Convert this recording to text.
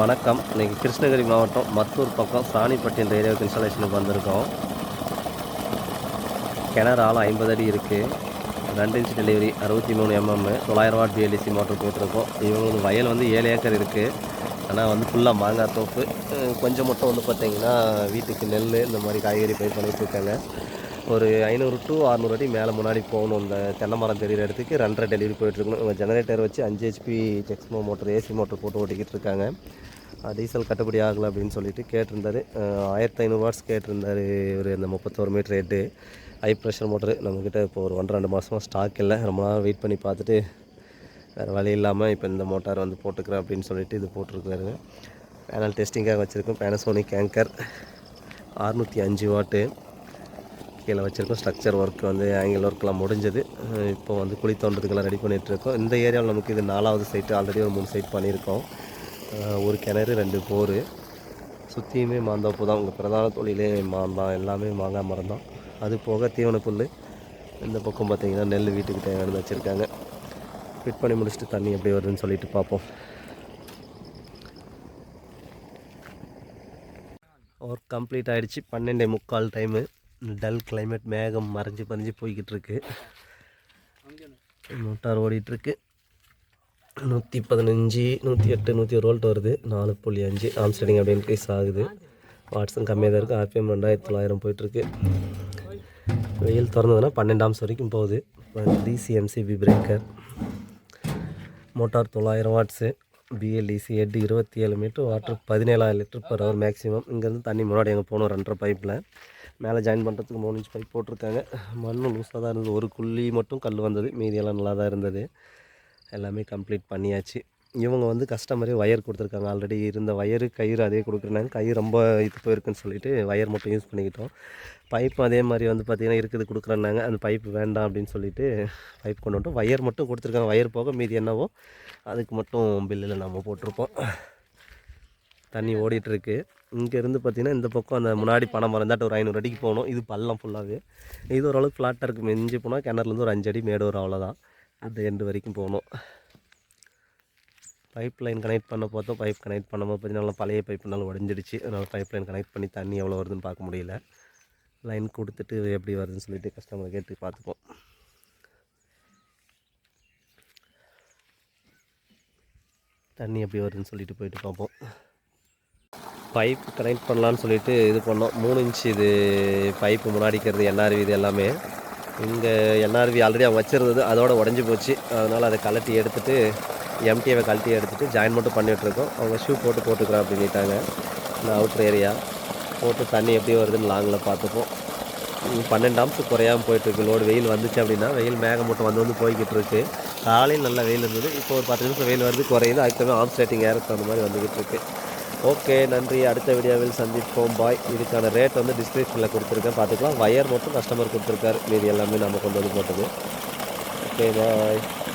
வணக்கம். இன்றைக்கி கிருஷ்ணகிரி மாவட்டம் மத்தூர் பக்கம் சாணிப்பட்டி என்ற ஏரியாவுக்கு இன்ஸ்டாலேஷனுக்கு வந்திருக்கோம். கிணறு ஆழம் ஐம்பது அடி இருக்குது ரெண்டு இன்ச் டெலிவரி அறுபத்தி மூணு எம்எம் தொள்ளாயிரம் வாட் பிஎல்இசி மோட்டர் போட்டிருக்கோம். இவங்களுக்கு வயல் வந்து ஏழு ஏக்கர் இருக்குது ஆனால் வந்து ஃபுல்லாக மாங்காய் தோப்பு. கொஞ்சம் மட்டும் வந்து பார்த்திங்கன்னா வீட்டுக்கு நெல் இந்த மாதிரி காய்கறி பயிர் பண்ணிகிட்ருக்காங்க இருக்காங்க. ஒரு ஐநூறு டு அறநூறு அடி மேலே முன்னாடி போகணும். இந்த தென்னை மரம் தெரியிற இடத்துக்கு ரெண்டரை டெலிவரி போயிட்டுருக்கணும் இவங்க ஜெனரேட்டர் வச்சு அஞ்சு ஹெச்பி செக்ஸ்மோ மோட்டர் ஏசி மோட்டர் போட்டு ஓட்டிக்கிட்டு இருக்காங்க. டீசல் கட்டுப்படி ஆகலை அப்படின்னு சொல்லிட்டு கேட்டிருந்தாரு. ஆயிரத்தி ஐநூறு வாட்ஸ் கேட்டிருந்தாரு இவர். இந்த முப்பத்தோரு metre rate high pressure motor நம்மக்கிட்ட இப்போ ஒரு ஒன்றரை ரெண்டு மாதமாக ஸ்டாக் இல்லை. ரொம்ப நாள் வெயிட் பண்ணி பார்த்துட்டு வேறு வழி இல்லாமல் இப்போ இந்த மோட்டார் வந்து போட்டுக்கிறேன் அப்படின்னு சொல்லிட்டு இது போட்டிருக்காருங்க பேனல் டெஸ்டிங்காக வச்சுருக்கோம். பேனசோனிக் ஆங்கர் அறுநூற்றி அஞ்சு வாட்டு கீழே வச்சுருக்கோம். ஸ்ட்ரக்சர் ஒர்க் வந்து ஆங்கிள் ஒர்க்லாம் முடிஞ்சது. இப்போ வந்து குழி தோன்றதுக்கெல்லாம் ரெடி பண்ணிகிட்ருக்கோம் இந்த ஏரியாவில் நமக்கு இது நாலாவது சைட்டு ஆல்ரெடி ஒரு மூணு சைட் பண்ணியிருக்கோம். ஒரு கிணறு ரெண்டு போர். சுற்றியுமே மாந்தோப்பு தான். உங்கள் பிரதான தொழிலே மாந்தான் எல்லாமே மாங்காய் மரம் தான். அது போக தீவன புல் இந்த பக்கம் பார்த்திங்கன்னா நெல் வீட்டுக்கு தேவையானது வச்சுருக்காங்க. ஃபிட் பண்ணி முடிச்சுட்டு தண்ணி எப்படி வருதுன்னு சொல்லிட்டு பார்ப்போம். ஒர்க் கம்ப்ளீட் ஆகிடுச்சு பன்னெண்டே முக்கால் டைமு டல் கிளைமேட் மேகம் மறைஞ்சு மறைஞ்சு போய்கிட்டு இருக்கு மோட்டார் ஓடிட்டுருக்கு. நூற்றி பதினஞ்சு நூற்றி எட்டு நூற்றி ஒரு வோல்ட் வருது. நாலு புள்ளி அஞ்சு ஆம்ஸ்டடிங் அப்படி இன்க்ரீஸ் ஆகுது. வாட்ஸும் கம்மியாக தான் இருக்குது ஆர்பிஎம் ரெண்டாயிரத்தி தொள்ளாயிரம் போயிட்டுருக்கு. வெயில் திறந்ததுன்னா பன்னெண்டு ஆம்ஸ் வரைக்கும் போகுது. டிசிஎம்சிபி பிரேக்கர் மோட்டார் தொள்ளாயிரம் வாட்ஸு பிஎல்டிசி ஹெட் இருபத்தி ஏழு மீட்டர் வாட்டர் பதினேழாயிரம் லிட்டர் பர் ஹவர் மேக்ஸிமம் இங்கேருந்து தண்ணி முன்னாடி எங்கே போகணும் ரெண்டரை பைப்பில் மேலே ஜாயின் பண்ணுறதுக்கு மூணு இன்ச் பைப் போட்டிருக்காங்க. மண்ணும் லூஸாக தான் இருந்தது. ஒரு குள்ளி மட்டும் கல் வந்தது. மீதியெல்லாம் நல்லா தான் இருந்தது. எல்லாமே கம்ப்ளீட் பண்ணியாச்சு. இவங்க வந்து கஸ்டமரே ஒயர் கொடுத்துருக்காங்க. ஆல்ரெடி இருந்த ஒயரு கயிறு அதே கொடுக்குறாங்க கயிறு ரொம்ப இது போயிருக்குன்னு சொல்லிட்டு ஒயர் மட்டும் யூஸ் பண்ணிக்கிட்டோம். பைப்பும் அதே மாதிரி வந்து பார்த்திங்கன்னா இருக்குது கொடுக்குறேன்னாங்க. அந்த பைப் வேண்டாம் அப்படின்னு சொல்லிட்டு பைப் கொண்டு வந்துட்டோம். ஒயர் மட்டும் கொடுத்துருக்காங்க. ஒயர் போக மீதி என்னவோ அதுக்கு மட்டும் பில்லில் நம்ம போட்டிருப்போம். தண்ணி ஓடிட்டுருக்கு. இங்கேருந்து பார்த்தீங்கன்னா இந்த பக்கம் அந்த முன்னாடி பனை மரம் இருந்தாட்டு ஒரு ஐநூறு அடிக்கு போகணும். இது பள்ளம் ஃபுல்லாகவே இது ஓரளவுக்கு ஃப்ளாட்டாக இருக்குது மிஞ்சி போனால் கிணறுலேருந்து ஒரு அஞ்சு அடி மேடு வரும் அவ்வளோதான் அந்த எண்டு வரைக்கும் போகணும். பைப் லைன் கனெக்ட் பண்ண பார்த்தோம். பைப் கனெக்ட் பண்ணும்போது பார்த்தீங்கன்னா பழைய பைப்புனால உடஞ்சிடுச்சு. அதனால் பைப் லைன் கனெக்ட் பண்ணி தண்ணி எவ்வளோ வருதுன்னு பார்க்க முடியல. லைன் கொடுத்துட்டு எப்படி வருதுன்னு சொல்லிட்டு கஸ்டமரை கேட்டு பார்த்துப்போம். தண்ணி எப்படி வருதுன்னு சொல்லிட்டு போயிட்டு பார்ப்போம். பைப் கனெக்ட் பண்ணலான்னு சொல்லிட்டு இது பண்ணோம். மூணு இன்ச் இது பைப்பு முன்னாடிக்கிறது என்ஆர்வி இது எல்லாமே. இங்கே என்ஆர்வி ஆல்ரெடி அவன் வச்சுருந்தது அதோட உடஞ்சி போச்சு. அதனால் அதை கழட்டி எடுத்துட்டு எம்டிஏவை கழட்டி எடுத்துட்டு ஜாயின் மட்டும் பண்ணிகிட்ருக்கோம் அவங்க ஷூ போட்டு போட்டுக்கிறோம் அப்படின்ட்டாங்க இந்த அவுட்ரு ஏரியா போட்டு தண்ணி எப்படி வருதுன்னு லாங்கில் பார்த்துப்போம். பன்னெண்டாம்ஸ் பன்னெண்டு ஆம்ஸ் குறையாமல் போயிட்டுருக்கு லோடு வெயில் வந்துச்சு அப்படின்னா வெயில் மேகம் மட்டும் வந்து வந்து போய்கிட்டு இருக்கு. காலையில் நல்ல வெயில் இருந்தது. இப்போ ஒரு பத்து நிமிஷம் வெயில் வருது குறையுது. அதுக்கு தகுந்த ஆம்ஸ் ரேட்டிங் ஏறக்கு அந்த மாதிரி வந்துக்கிட்டு இருக்குது ஓகே நன்றி. அடுத்த வீடியோவில் சந்திப்போம். பாய். இதுக்கான ரேட் வந்து டிஸ்கிரிப்ஷனில் கொடுத்துருக்கேன். பார்த்துக்கலாம். வயர் மட்டும் கஸ்டமர் கொடுத்துருக்காரு. மீது எல்லாமே நம்ம கொண்டு வந்து போட்டது. Okay bye